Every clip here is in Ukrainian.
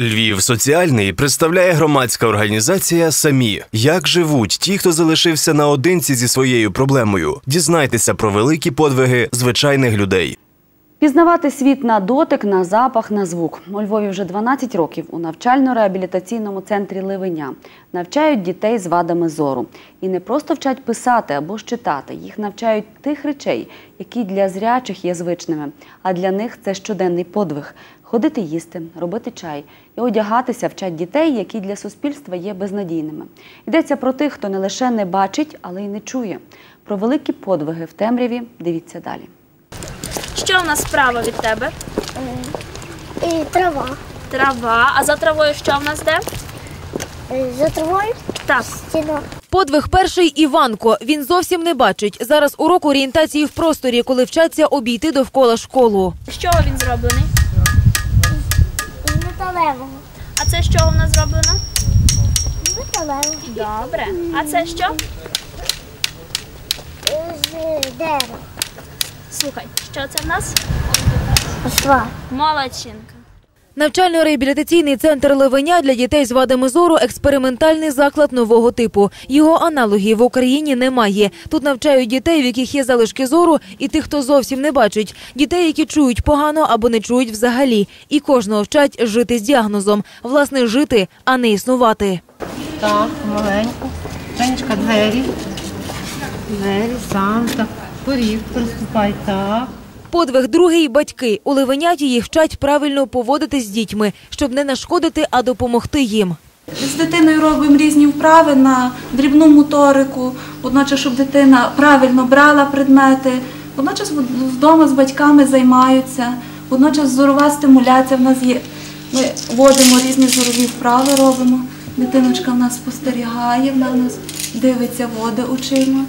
Львів соціальний представляє громадська організація Самі. Як живуть ті, хто залишився наодинці зі своєю проблемою. Дізнайтеся про великі подвиги звичайних людей. Пізнавати світ на дотик, на запах, на звук. У Львові вже 12 років у навчально-реабілітаційному центрі Ливеня навчають дітей з вадами зору. І не просто вчать писати або ж читати. Їх навчають тих речей, які для зрячих є звичними. А для них це щоденний подвиг. Ходити їсти, робити чай і одягатися вчать дітей, які для суспільства є безнадійними. Йдеться про тих, хто не лише не бачить, але й не чує. Про великі подвиги в темряві дивіться далі. Що в нас справа від тебе? І трава. Трава. А за травою що в нас де? Е, За травою Так. стіна. Подвиг перший Іванко. Він зовсім не бачить. Зараз урок орієнтації в просторі, коли вчаться обійти довкола школу. З чого він зроблений? Металевого. А це з чого вона нас зроблено? З металевого. Добре. А це що? Е, З дерева. Слухай, що це в нас? Осла. Молодчинка. Навчально-реабілітаційний центр Левеня для дітей з вадами зору експериментальний заклад нового типу. Його аналогів в Україні немає. Тут навчають дітей, в яких є залишки зору, і тих, хто зовсім не бачить. Дітей, які чують погано або не чують взагалі. І кожного вчать жити з діагнозом. Власне, жити, а не існувати. Так, маленько. Женечка, двері. Двері, Санта. Поріг, приступай, так. Подвиг другий батьки. У Левеняті їх вчать правильно поводитись з дітьми, щоб не нашкодити, а допомогти їм. З дитиною робимо різні вправи на дрібну моторику, водночас, щоб дитина правильно брала предмети, водночас вдома з батьками займаються, водночас зорова стимуляція в нас є. Ми вводимо різні зорові вправи, робимо. Дитиночка в нас спостерігає, вона нас дивиться води очима.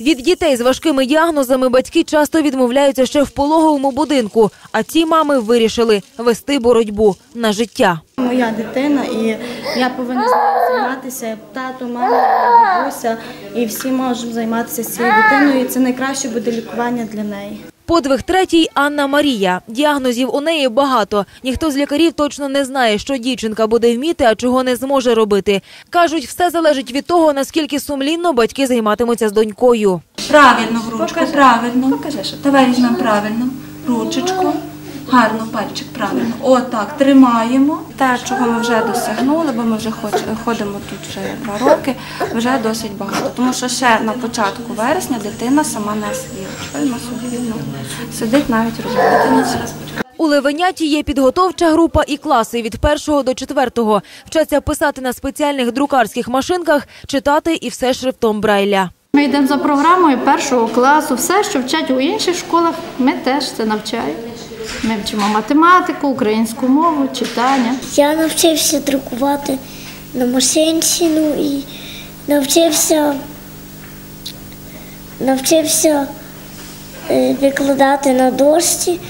Від дітей з важкими діагнозами батьки часто відмовляються ще в пологовому будинку. А ці мами вирішили вести боротьбу на життя. Моя дитина, і я повинна займатися. Тато, мама, бабуся, і всі можемо займатися з цією дитиною. І це найкраще буде лікування для неї. Подвиг третій Анна Марія. Діагнозів у неї багато. Ніхто з лікарів точно не знає, що дівчинка буде вміти, а чого не зможе робити. Кажуть, все залежить від того, наскільки сумлінно батьки займатимуться з донькою. Правильно ручку, правильно. Покажи, що давай візьмемо правильно. Ручечку. Гарно пальчик, правильно. Отак, тримаємо. Те, чого ми вже досягнули, бо ми вже хоч- ходимо тут вже два роки, вже досить багато. Тому що ще на початку вересня дитина сама не сиділа. Ну, сидить навіть розвивається. У Левеняті є підготовча група і класи від першого до четвертого. Вчаться писати на спеціальних друкарських машинках, читати і все шрифтом Брайля. Ми йдемо за програмою першого класу. Все, що вчать у інших школах, ми теж це навчаємо. Ми вчимо математику, українську мову, читання. Я навчився друкувати на машинці, ну і навчився, навчився е, викладати на дошці.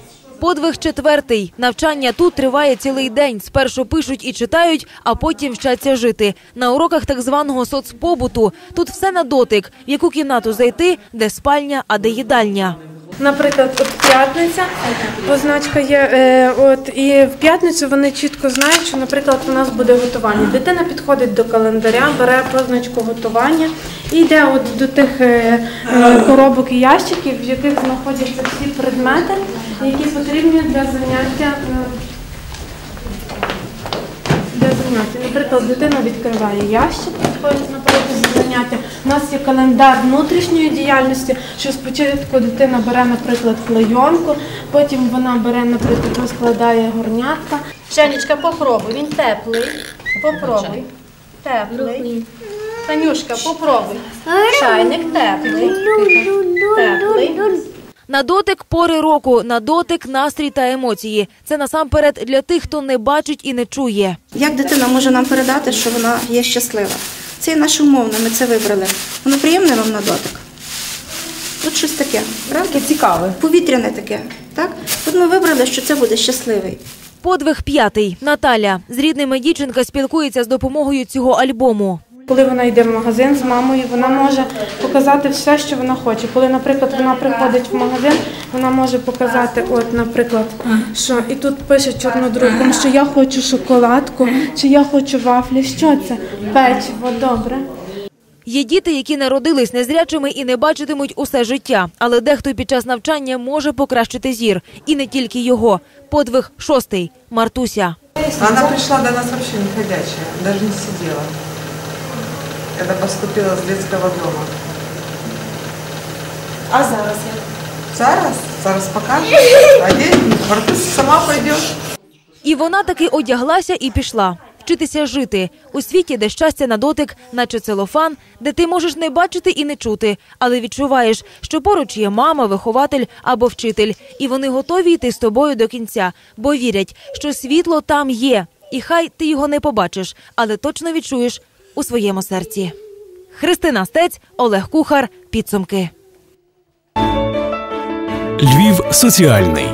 Подвиг четвертий. Навчання тут триває цілий день. Спершу пишуть і читають, а потім вчаться жити. На уроках так званого соцпобуту. Тут все на дотик. В яку кімнату зайти, де спальня, а де їдальня. Наприклад, от п'ятниця, позначка є. Е, от і в п'ятницю вони чітко знають, що, наприклад, у нас буде готування. Дитина підходить до календаря, бере позначку готування і йде от до тих е, е, коробок і ящиків, в яких знаходяться всі предмети, які потрібні для заняття. Заняття. Наприклад, дитина відкриває ящик, підходить на протязі заняття. У нас є календар внутрішньої діяльності, що спочатку дитина бере, наприклад, клейонку, потім вона бере, наприклад, розкладає горнятка. Женечка, попробуй, він теплий. Попробуй. Теплий. Танюшка, попробуй. Чайник теплий. Теплий. На дотик пори року, на дотик настрій та емоції. Це насамперед для тих, хто не бачить і не чує. Як дитина може нам передати, що вона є щаслива? Це є наше умовне, ми це вибрали. Воно приємне вам на дотик? От щось таке, правда? цікаве. Повітряне таке, так? От ми вибрали, що це буде щасливий. Подвиг п'ятий. Наталя з рідними дівчинка спілкується з допомогою цього альбому. Коли вона йде в магазин з мамою, вона може показати все, що вона хоче. Коли, наприклад, вона приходить в магазин, вона може показати, от, наприклад, що і тут пише чорнодругом, що я хочу шоколадку, чи я хочу вафлі. Що це? Печиво, добре. Є діти, які народились незрячими і не бачитимуть усе життя, але дехто під час навчання може покращити зір. І не тільки його. Подвиг шостий Мартуся. Она пришла до нас вообще не ходячая, даже не сидела. Когда поступила с детского дома. А зараз як? Зараз, зараз покажет. А день сама пойдет. І вона таки одяглася і пішла. Вчитися жити у світі, де щастя на дотик, наче целофан, де ти можеш не бачити і не чути, але відчуваєш, що поруч є мама, вихователь або вчитель, і вони готові йти з тобою до кінця, бо вірять, що світло там є, і хай ти його не побачиш, але точно відчуєш у своєму серці. Христина Стець, Олег Кухар. Підсумки. Львів соціальний.